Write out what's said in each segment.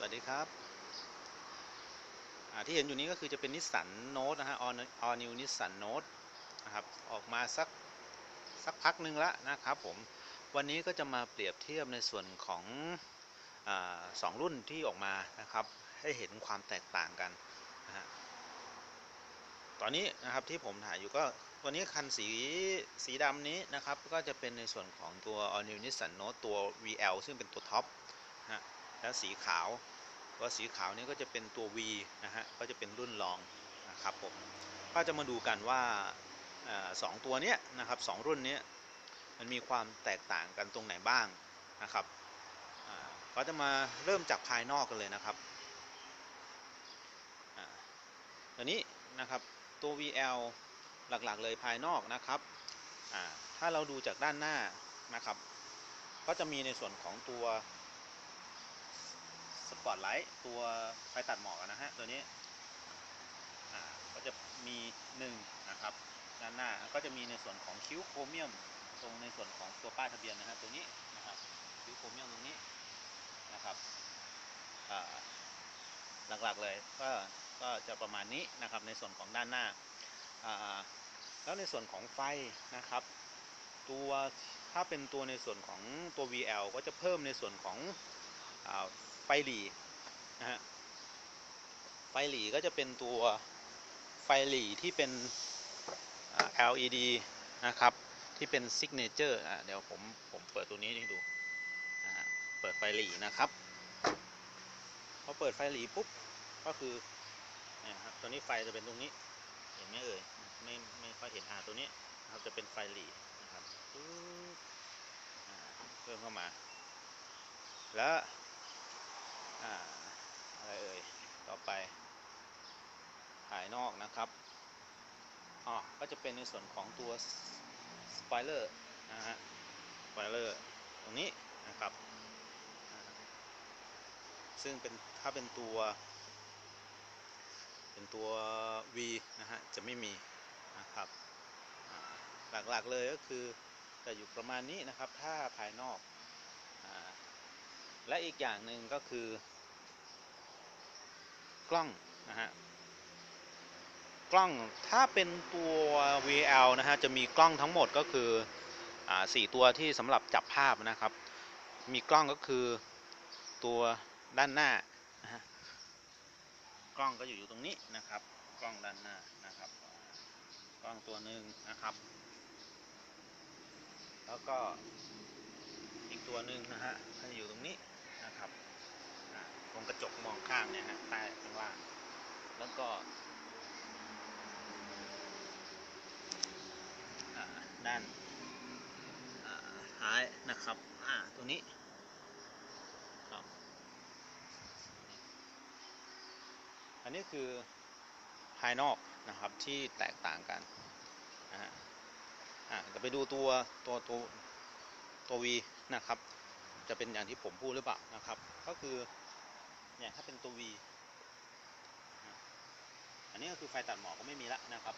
สวัสดีครับที่เห็นอยู่นี้ก็คือจะเป็นนิสสันโน e นะฮะ all all new นิสสันโน e นะครับ ออกมาสักสักพักหนึ่งละนะครับผม วันนี้ก็จะมาเปรียบเทียบในส่วนของอสองรุ่นที่ออกมานะครับ ให้เห็นความแตกต่างกันนะฮะ ตอนนี้นะครับที่ผมถ่ายอยู่ก็ตัวนี้คันสีสีดำนี้นะครับ ก็จะเป็นในส่วนของตัว all new Nissan Note ตัว VL ซึ่งเป็นตัวท็อปนะฮะ แล้วสีขาวตัวสีขาวนี่ก็จะเป็นตัว V นะฮะก็จะเป็นรุ่นรองนะครับผมก็จะมาดูกันว่าสองตัวเนี้ยนะครับสองรุ่นนี้มันมีความแตกต่างกันตรงไหนบ้างนะครับก็จะมาเริ่มจากภายนอกกันเลยนะครับตัวนี้นะครับตัว VL หลักๆเลยภายนอกนะครับถ้าเราดูจากด้านหน้านะครับ ก็จะมีในส่วนของตัว ปอตไลท์ตัวไฟตัดหมอกนะฮะตัวนี้ก็จะมีหนึ่งนะครับด้านหน้าก็จะมีในส่วนของคิ้วโครเมียม ตรงในส่วนของตัวป้ายทะเบียนนะฮะตัวนี้นะครับคิ้วโครเมียมตรงนี้นะครับหลักๆเลยก็ก็จะประมาณนี้นะครับในส่วนของด้านหน้าแล้วในส่วนของไฟนะครับ ตัวถ้าเป็นตัวในส่วนของตัว VL ก็จะเพิ่มในส่วนของ ไฟหลีนะฮะไฟหลีก็จะเป็นตัวไฟหลีที่เป็น LED นะครับ ที่เป็นซิกเนเจอร์อะเดี๋ยวผมผมเปิดตัวนี้ให้ดูอ่าเปิดไฟหลีนะครับพอเปิดไฟหลีปุ๊บก็คือเนี่ยครับตัวนี้ไฟจะเป็นตรงนี้เห็นไหมเอ่ยไม่ไม่ค่อยเห็นอ่าตัวนี้นะครับจะเป็นไฟหลีนะครับเพิ่มเข้ามา แล้ว อ่าอะไรเอ่ยต่อไป ภายนอกนะครับอ๋อก็จะเป็นในส่วนของตัวสปอยเลอร์นะฮะสปอยเลอร์ตรงนี้นะครับ ซึ่งเป็นถ้าเป็นตัว เป็นตัว V นะฮะจะไม่มีนะครับหลักๆเลยก็คือจะอยู่ประมาณนี้นะครับ ถ้าภายนอก และอีกอย่างหนึ่งก็คือกล้องนะฮะกล้องถ้าเป็นตัว VL นะฮะจะมีกล้องทั้งหมดก็คืออสี่ตัวที่สำหรับจับภาพนะครับ มีกล้องก็คือตัวด้านหน้านะฮะกล้องก็อยู่อยู่ตรงนี้นะครับ กล้องด้านหน้านะครับ กล้องตัวหนึ่งนะครับ แล้วก็อีกตัวหนึ่งนะฮะให้อยู่ตรงนี้ รงกระจกมองข้างเนี่ยฮะใต้ข้างล่าง แล้วก็ด้านท้ายนะครับ อ่า ตัวนี้ครับ อันนี้คือภายนอกนะครับที่แตกต่างกันนะฮะ อ่าจะไปดูตัวตัวตัวตัว V นะครับ จะเป็นอย่างที่ผมพูดหรือเปล่านะครับ ก็คือ เนี่ยถ้าเป็นตัว V อันนี้ก็คือไฟตัดหมอกก็ไม่มีละนะครับ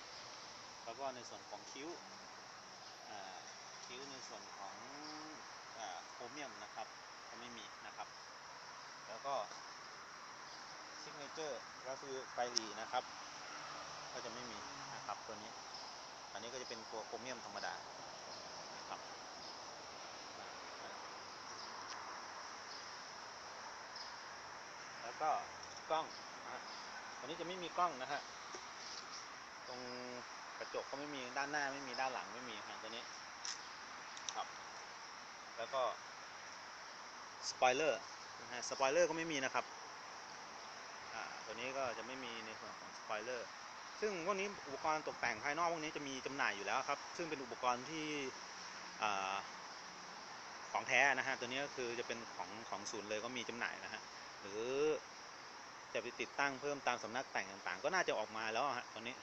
แล้วก็ในส่วนของคิ้วคิ้วในส่วนของโครเมียมนะครับก็ไม่มีนะครับ แล้วก็ซิกเนเจอร์ก็คือไฟหลีนะครับ ก็จะไม่มีนะครับตัวนี้ อันนี้ก็จะเป็นตัวโครเมียมธรรมดานะครับอ่า แล้ว ก็กล้องนะฮะวันนี้จะไม่มีกล้องนะฮะตรงกระจกก็ไม่มีด้านหน้าไม่มีด้านหลังไม่มีฮะตัวนี้ครับ แล้วก็สปอยเลอร์นะฮะสปอยเลอร์ก็ไม่มีนะครับอ่าตัวนี้ก็จะไม่มีในส่วนของสปอยเลอร์ซึ่งพวกนี้อุปกรณ์ตกแต่งภายนอกพวกนี้จะมีจำหน่ายอยู่แล้วครับ ซึ่งเป็นอุปกรณ์ที่อ่าของแท้นะฮะ ตัวนี้ก็คือจะเป็นของของศูนย์เลยก็มีจำหน่ายนะฮะ หรือ จะไปติดตั้งเพิ่มตามสำนักแต่งต่างๆ ก็น่าจะออกมาแล้วฮะตอนนี้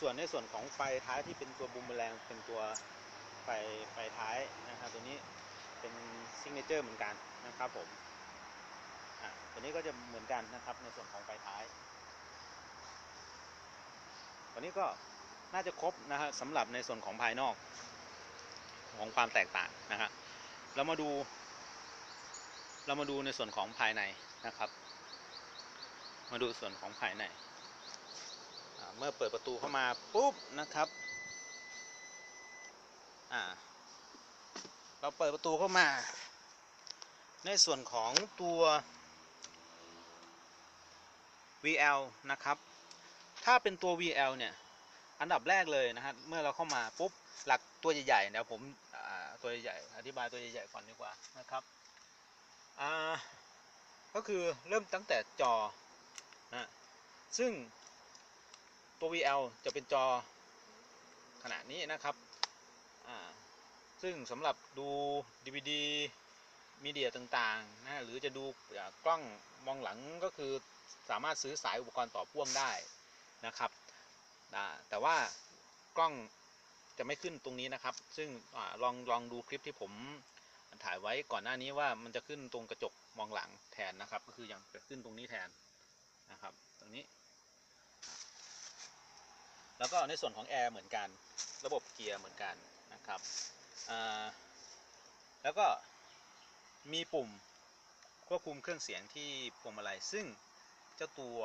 ส่วนในส่วนของไฟท้ายที่เป็นตัวบูมเบอแรงเป็นตัวไฟไฟท้ายนะครับตัวนี้เป็นซิกเนเจอร์เหมือนกันนะครับผมตัวนี้ก็จะเหมือนกันนะครับในส่วนของไฟท้ายวันนี้ก็น่าจะครบนะฮะสำหรับในส่วนของภายนอกของความแตกต่างนะฮะเรามาดู เรามาดูในส่วนของภายในนะครับ มาดูส่วนของภายใน เมื่อเปิดประตูเข้ามาปุ๊บนะครับเราเปิดประตูเข้ามา ในส่วนของตัว VL นะครับ ถ้าเป็นตัว VL เนี่ย อันดับแรกเลยนะฮะ เมื่อเราเข้ามาปุ๊บ หลักตัวใหญ่ๆ เดี๋ยวผมตัวใหญ่ๆ อธิบายตัวใหญ่ๆ ก่อนดีกว่านะครับ อ่าก็คือเริ่มตั้งแต่จอนะซึ่งตัว VL จะเป็นจอขนาดนี้นะครับอ่าซึ่งสำหรับดู DVD มีเดียต่างๆนะหรือจะดูกล้องมองหลังก็คือสามารถซื้อสายอุปกรณ์ต่อพ่วงได้นะครับแต่ว่ากล้องจะไม่ขึ้นตรงนี้นะครับ ซึ่งอลองลองดูคลิปที่ผม ถ่ายไว้ก่อนหน้านี้ว่ามันจะขึ้นตรงกระจกมองหลังแทนนะครับ ก็คืออย่างจะขึ้นตรงนี้แทนนะครับ ตรงนี้ แล้วก็ในส่วนของแอร์เหมือนกัน ระบบเกียร์เหมือนกันนะครับแล้วก็มีปุ่มควบคุมเครื่องเสียงที่พวงมาลัยซึ่งเจ้าตัว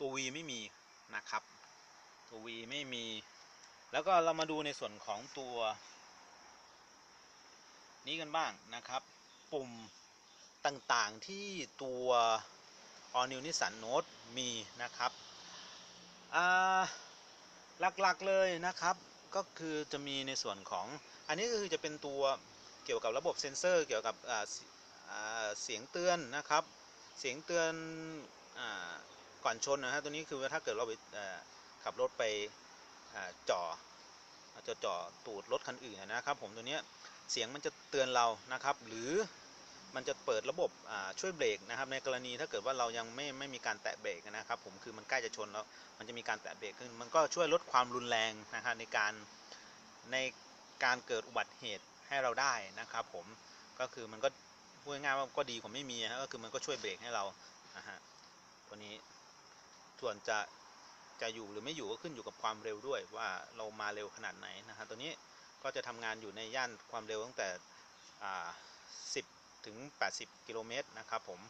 ตัว V ไม่มีนะครับ ตัว V ไม่มี แล้วก็เรามาดูในส่วนของตัว นี้กันบ้างนะครับ ปุ่มต่างๆที่ตัว All New Nissan Note มีนะครับหลักๆเลยนะครับก็คือจะมีในส่วนของอันนี้ก็คือจะเป็นตัวเกี่ยวกับระบบเซ็นเซอร์ เกี่ยวกับเสียงเตือนนะครับ เสียงเตือนอก่อนชนนะฮะตัวนี้คือถ้าเกิดเราไปขับรถไปอ่า จ่ออาจจะจ่อตูดรถคันอื่นนะครับ ผมตัวนี้เสียงมันจะเตือนเรานะครับ หรือมันจะเปิดระบบช่วยเบรกนะครับ ในกรณีถ้าเกิดว่าเรายังไม่ไม่มีการแตะเบรกนะครับ ผมคือมันใกล้จะชนแล้วมันจะมีการแตะเบรกขึ้น มันก็ช่วยลดความรุนแรงนะครับในการในการเกิดอุบัติเหตุให้เราได้นะครับ ผมก็คือมันก็พูดง่ายๆว่าก็ดีกว่าไม่มีนะฮะก็คือมันก็ช่วยเบรกให้เรานะฮะตัวนี้ส่วนจะ จะอยู่หรือไม่อยู่ก็ขึ้นอยู่กับความเร็วด้วยว่าเรามาเร็วขนาดไหนนะฮะตัวนี้ก็จะทำงานอยู่ในย่านความเร็วตั้งแต่ 10 ถึง 80 กิโลเมตรนะครับผม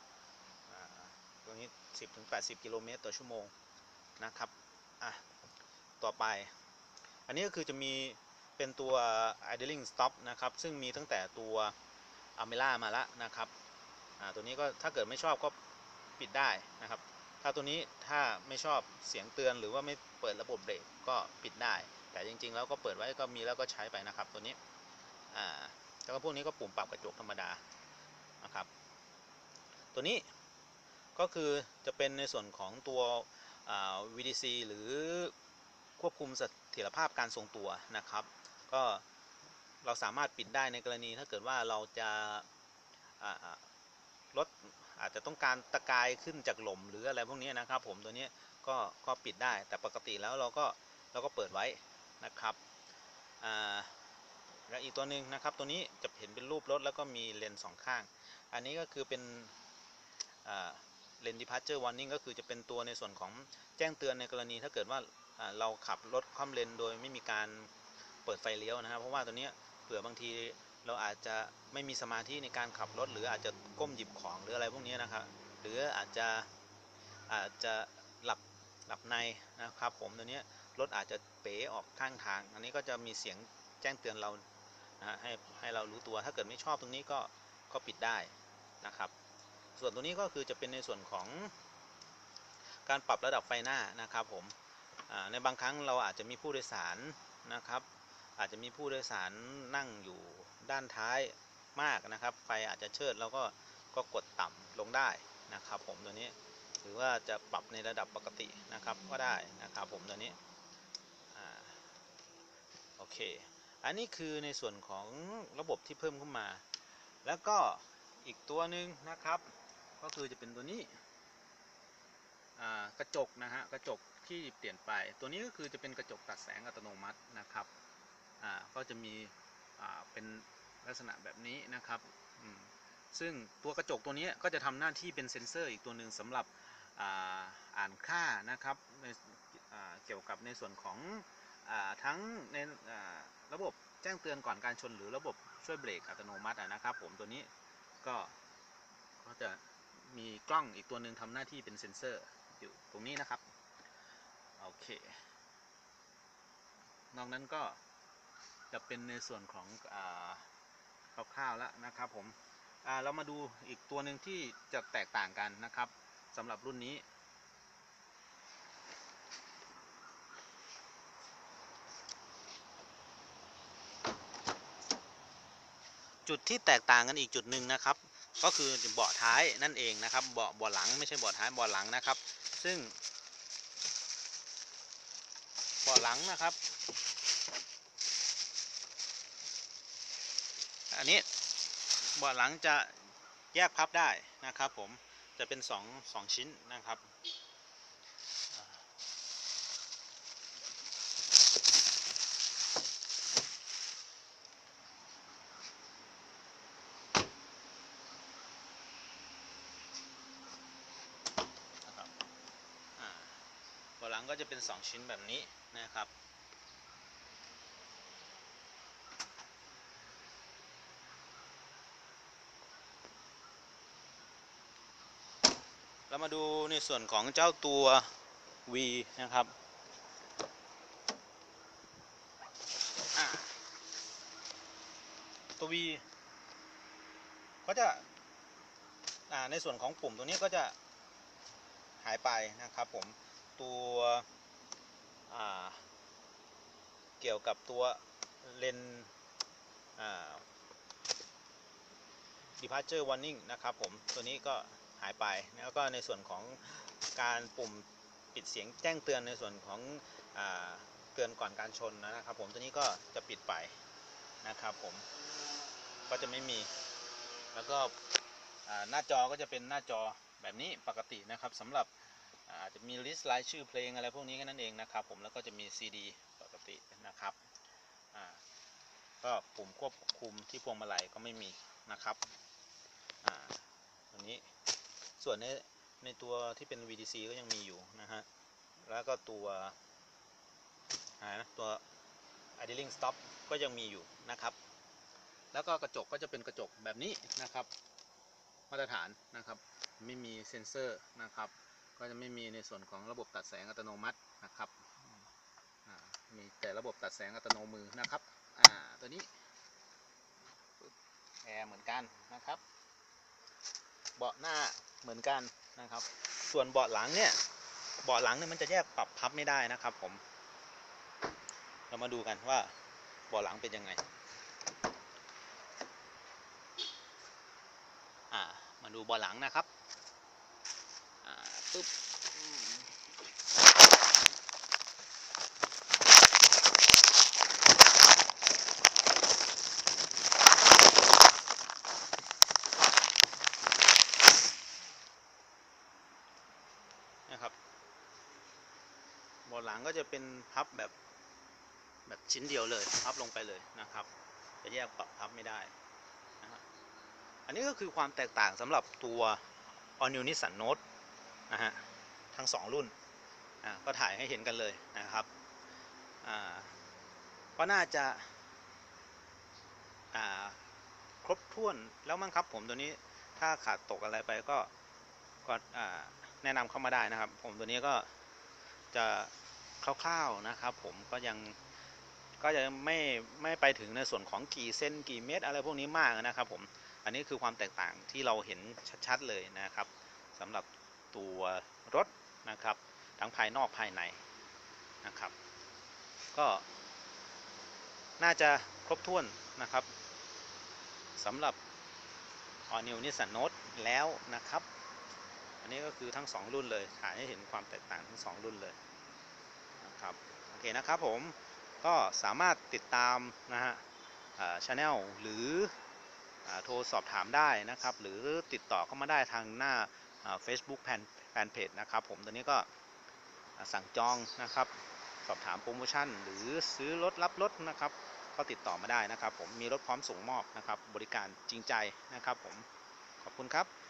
ตัวนี้ 10 ถึง 80 กิโลเมตรต่อชั่วโมงนะครับอะต่อไป อันนี้ก็คือจะมีเป็นตัว idling stop นะครับ ซึ่งมีตั้งแต่ตัว a m e l a มาแล้วนะครับอ่าตัวนี้ก็ถ้าเกิดไม่ชอบก็ปิดได้นะครับ ถ้าตัวนี้ถ้าไม่ชอบเสียงเตือนหรือว่าไม่เปิดระบบเบรกก็ปิดได้ แต่จริง ๆ แล้วก็เปิดไว้ก็มีแล้วก็ใช้ไปนะครับตัวนี้อ่าแล้วก็พวกนี้ก็ปุ่มปรับกระจกธรรมดานะครับ ตัวนี้ก็คือจะเป็นในส่วนของตัว VDC หรือควบคุมเสถียรภาพการทรงตัวนะครับ ก็เราสามารถปิดได้ในกรณีถ้าเกิดว่าเราจะอ่ารถ อาจจะต้องการตะกายขึ้นจากหล่มหรืออะไรพวกนี้นะครับ ผมตัวนี้ก็ก็ปิดได้ แต่ปกติแล้วเราก็เราก็เปิดไว้นะครับและอีกตัวหนึ่งนะครับ ตัวนี้จะเห็นเป็นรูปรถแล้วก็มีเลนส์สองข้าง อันนี้ก็คือเป็นเลน departure warning ก็คือจะเป็นตัวในส่วนของแจ้งเตือนในกรณีถ้าเกิดว่าเราขับรถคว่ำเลนโดยไม่มีการเปิดไฟเลี้ยวนะครับ เพราะว่าตัวนี้เผื่อบางที เราอาจจะไม่มีสมาธิในการขับรถ หรืออาจจะก้มหยิบของหรืออะไรพวกนี้นะครับ หรืออาจจะอาจจะหลับหลับในนะครับ ผมตัวนี้รถอาจจะเป๋ออกข้างทาง อันนี้ก็จะมีเสียงแจ้งเตือนเรานะให้ให้เรารู้ตัวถ้าเกิดไม่ชอบตรงนี้ก็ก็ปิดได้นะครับ ส่วนตัวนี้ก็คือจะเป็นในส่วนของการปรับระดับไฟหน้านะครับผมในบางครั้งเราอาจจะมีผู้โดยสารนะครับ อาจจะมีผู้โดยสารนั่งอยู่ ด้านท้ายมากนะครับ ไฟอาจจะเชิดแล้วก็ก็กดต่ำลงได้นะครับผมตัวนี้หรือว่าจะปรับในระดับปกตินะครับก็ได้นะครับผมตัวนี้โอเค อันนี้คือในส่วนของระบบที่เพิ่มขึ้นมา แล้วก็อีกตัวหนึ่งนะครับ ก็คือจะเป็นตัวนี้กระจกนะฮะกระจกที่เปลี่ยนไป ตัวนี้ก็คือจะเป็นกระจกตัดแสงอัตโนมัตินะครับก็จะมี ลักษณะแบบนี้นะครับซึ่งตัวกระจกตัวนี้ก็จะทำหน้าที่เป็นเซ็นเซอร์อีกตัวหนึ่งสำหรับอ่าอ่านค่านะครับในเกี่ยวกับในส่วนของอทั้งในระบบแจ้งเตือนก่อนการชนหรือระบบช่วยเบรกอัตโนมัตินะครับ ผมตัวนี้ก็ก็จะมีกล้องอีกตัวหนึ่งทำหน้าที่เป็นเซ็นเซอร์อยู่ตรงนี้นะครับโอเคนอกนั้นก็จะเป็นในส่วนของอ คร่าวๆแล้วนะครับผมเรามาดูอีกตัวหนึ่งที่จะแตกต่างกันนะครับสำหรับรุ่นนี้ จุดที่แตกต่างกันอีกจุดหนึ่งนะครับ ก็คือเบาะท้ายนั่นเองนะครับเบาะเบาะหลังไม่ใช่เบาะท้ายเบาะหลังนะครับ ซึ่งเบาะหลังนะครับ อันนี้เบาะหลังจะแยกพับได้นะครับผมจะเป็นสองสองชิ้นนะครับเบาะหลังก็จะเป็นสองชิ้นแบบนี้นะครับ เรามาดูในส่วนของเจ้าตัว V นะครับ ตัว V ก็จะในส่วนของปุ่มตัวนี้ก็จะหายไปนะครับผม ตัวเกี่ยวกับตัวเลนอ่า departure warning นะครับผม ตัวนี้ก็ หายไป แล้วก็ในส่วนของการปุ่มปิดเสียงแจ้งเตือนในส่วนของอเตือนก่อนการชนนะครับ ผมตัวนี้ก็จะปิดไปนะครับผมก็จะไม่มี แล้วก็หน้าจอก็จะเป็นหน้าจอแบบนี้ปกตินะครับสำหรับอาจจะมีลิสต์รายชื่อเพลงอะไรพวกนี้แค่นั้นเองนะครับ ผมแล้วก็จะมี CD ปกตินะครับก็ปุ่มควบคุมที่พวงมาลัยก็ไม่มีนะครับ อ่าตัวนี้ ส่วนในในตัวที่เป็น VDC ก็ยังมีอยู่นะฮะ แล้วก็ตัวอ่านะตัว idling stop ก็ยังมีอยู่นะครับ แล้วก็กระจกก็จะเป็นกระจกแบบนี้นะครับ มาตรฐานนะครับ ไม่มีเซ็นเซอร์นะครับ ก็จะไม่มีในส่วนของระบบตัดแสงอัตโนมัตินะครับมีแต่ระบบตัดแสงอัตโนมือนะครับ อ่า ตัวนี้แอร์เหมือนกันนะครับ เบาะหน้า เหมือนกันนะครับ ส่วนเบาะหลังเนี่ยเบาะหลังเนี่ยมันจะแยกปรับพับไม่ได้นะครับผม เรามาดูกันว่าเบาะหลังเป็นยังไงอ่ามาดูเบาะหลังนะครับอ่าปึ๊บอืมนะครับเบาะหลังก็ จะเป็นพับแบบแบบชิ้นเดียวเลยพับลงไปเลยนะครับ จะแยกปรับพับไม่ได้นะฮะอันนี้ก็คือความแตกต่างสำหรับตัว All New Nissan Note นะฮะทั้งสองรุ่นอ่าก็ถ่ายให้เห็นกันเลยนะครับอ่าก็น่าจะอ่าครบถ้วนแล้วมั้งครับผมตัวนี้ถ้าขาดตกอะไรไปก็ก็อ่าแนะนำเข้ามาได้นะครับ ผมตัวนี้ก็จะ คร่าวๆนะครับ ผมก็ยังก็จะไม่ไม่ไปถึงในส่วนของกี่เส้นกี่เมตร อะไรพวกนี้มากนะครับ ผม อันนี้คือความแตกต่างที่เราเห็นชัดๆเลยนะครับสำหรับตัวรถนะครับ ทั้งภายนอกภายในนะครับ ก็ น่าจะครบถ้วนนะครับสำหรับ All New Nissan Note แล้วนะครับ อันนี้ก็คือทั้ง 2 รุ่นเลยถ่ายให้เห็นความแตกต่างทั้ง 2 รุ่นเลย ครับโอเคนะครับผมก็สามารถติดตามนะฮะช anel หรืออโทรสอบถามได้นะครับ หรือติดต่อเข้ามาได้ทางหน้า Facebook แฟนแฟนเพจนะครับผมตอนนี้ก็สั่งจองนะครับ สอบถามโปรโมชั่น หรือซื้อรถรับรถนะครับ ก็ติดต่อมาได้นะครับ ผมมีรถพร้อมส่งมอบนะครับ บริการจริงใจนะครับ ผมขอบคุณครับ